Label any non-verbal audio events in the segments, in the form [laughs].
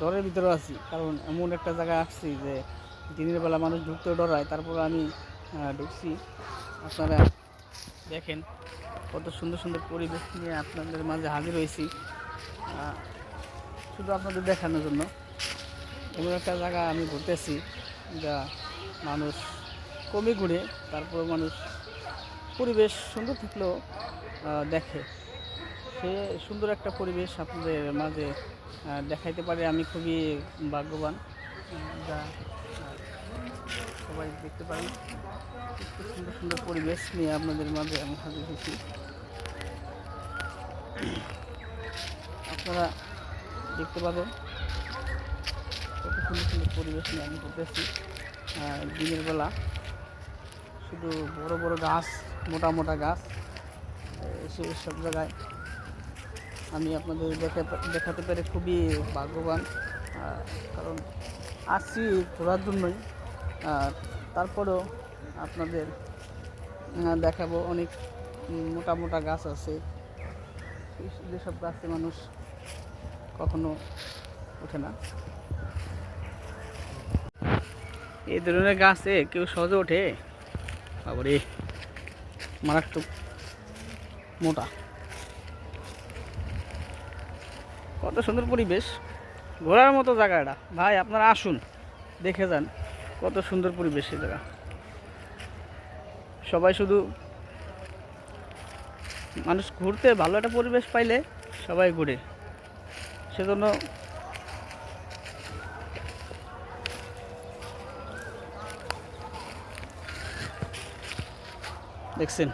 ডরের ভিতরে আছি। কারণ এমন একটা জায়গায় আসছি যে দিনের বেলা মানুষ ঢুকতে ডরায়, তারপর আমি ঢুকছি। আপনারা দেখেন কত সুন্দর সুন্দর পরিবেশ নিয়ে আপনাদের মাঝে হাজির হয়েছি। শুধু আপনাদের দেখানোর জন্য। এমন একটা জায়গা আমি ঘুরতেছি যা মানুষ কমই ঘুরে, তারপর মানুষ পরিবেশ সুন্দর থাকলেও দেখে। সে সুন্দর একটা পরিবেশ আপনাদের মাঝে দেখাইতে পারে, আমি খুবই ভাগ্যবান। যা সবাই দেখতে পারি খুব সুন্দর সুন্দর পরিবেশ নিয়ে আপনাদের মাঝে আমি হাজির হয়েছি। আপনারা দেখতে পাবেন কত সুন্দর সুন্দর পরিবেশ নিয়ে আমি করতেছি দিনের বেলা শুধু বড় বড় গাছ, মোটা মোটা গাছ সেই সব জায়গায় আমি আপনাদের দেখে দেখাতে পেরে খুবই ভাগ্যবান কারণ আসছি ঘোরার জন্যই তারপরেও আপনাদের দেখাবো অনেক মোটা মোটা গাছ আছে। যেসব গাছে মানুষ কখনো ওঠে না। এই ধরনের গাছে কেউ সহজে ওঠে? বাবারে, মারাত্মক মোটা। কত সুন্দর পরিবেশ। ঘোরার মতো জায়গা এটা। ভাই, আপনারা আসুন, দেখে যান কত সুন্দর পরিবেশ এই জায়গা। সবাই শুধু মানুষ ঘুরতে ভালো একটা পরিবেশ পাইলে সবাই ঘুরে। সেজন্য দেখছেন,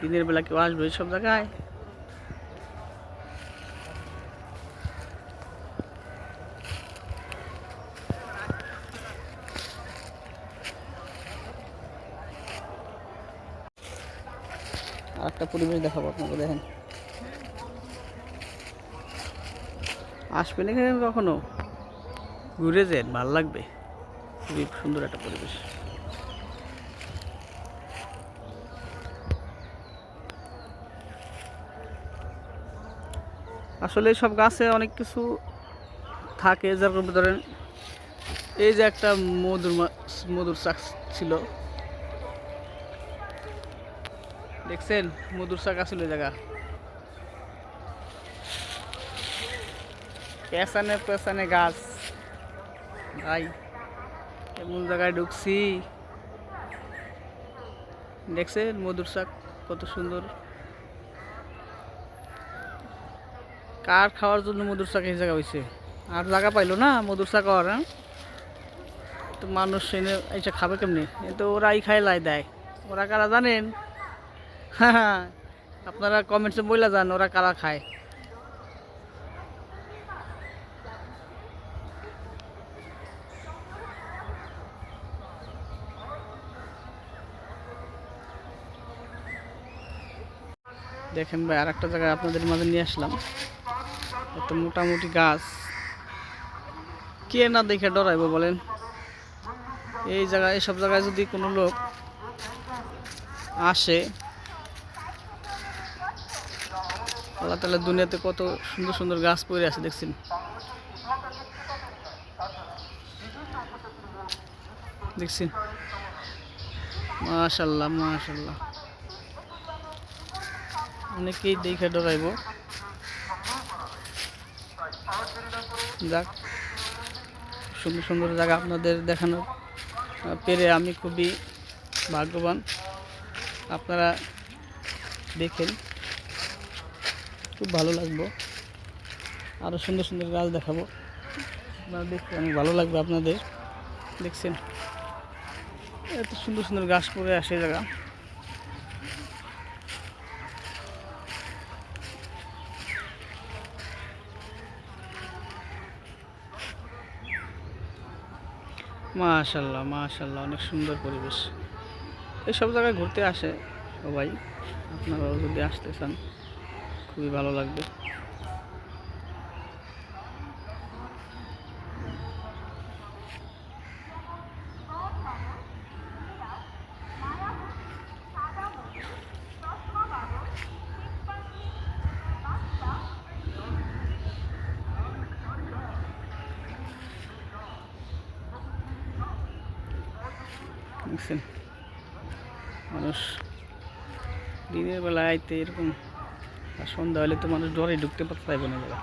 দিনের বেলা কেউ আসবে সব জায়গায়। আর একটা পরিবেশ দেখাবো আপনাকে, দেখেন। আসবেন এখানে কখনো? ঘুরে যেন, ভালো লাগবে। খুবই সুন্দর একটা পরিবেশ। আসলে সব গাছে অনেক কিছু থাকে, যেরকম ধরেন, এই যে একটা মধুর মধুর শাক ছিল দেখছেন, মধুর শাক আসল জায়গা। পেছানে পেছানে গাছ। ভাই, এমন জায়গায় ঢুকছি। দেখছেন মধুর শাক, কত সুন্দর। কার খাওয়ার জন্য মধুর শাক এই জায়গা হয়েছে আর জায়গা পাইলো না মধুর শাক খাওয়ার হ্যাঁ? তো মানুষ এনে এইসা খাবে কেমনি? তো ওরাই খায় লাই দেয়। ওরা কারা জানেন? হ্যাঁ [laughs] আপনারা কমেন্টসে বইলা যান, ওরা কারা খায়। দেখেন ভাই আর একটা জায়গায় আপনাদের মাঝে নিয়ে আসলাম। একটা মোটামুটি গাছ। কে না দেখে ডরাইবো বলেন? এই জায়গায় এইসব জায়গায় যদি কোনো লোক আসে আল্লাহ তালা দুনিয়াতে কত সুন্দর সুন্দর গাছ পড়ে আছে, দেখছেন? দেখছেন? মাশাল্লাহ মাশাল্লাহ অনেকেই দেখে ডরাইব। যাক, সুন্দর সুন্দর জায়গা আপনাদের দেখানোর পেরে আমি খুবই ভাগ্যবান। আপনারা দেখেন। খুব ভালো লাগবো। আরও সুন্দর সুন্দর গাছ দেখাবো। আপনারা দেখতে অনেক ভালো লাগবে আপনাদের। দেখছেন? এত সুন্দর সুন্দর গাছ পড়ে আসে জায়গা। মাশাল্লাহ মাশাল্লাহ, অনেক সুন্দর পরিবেশ। এইসব জায়গায় ঘুরতে আসে সবাই। আপনারাও যদি আসতে চান খুবই ভালো লাগবে। মানুষ দিনের বেলায় এরকম আর সন্ধ্যা হলে তো মানুষ ডরে ঢুকতে পারতে না এবার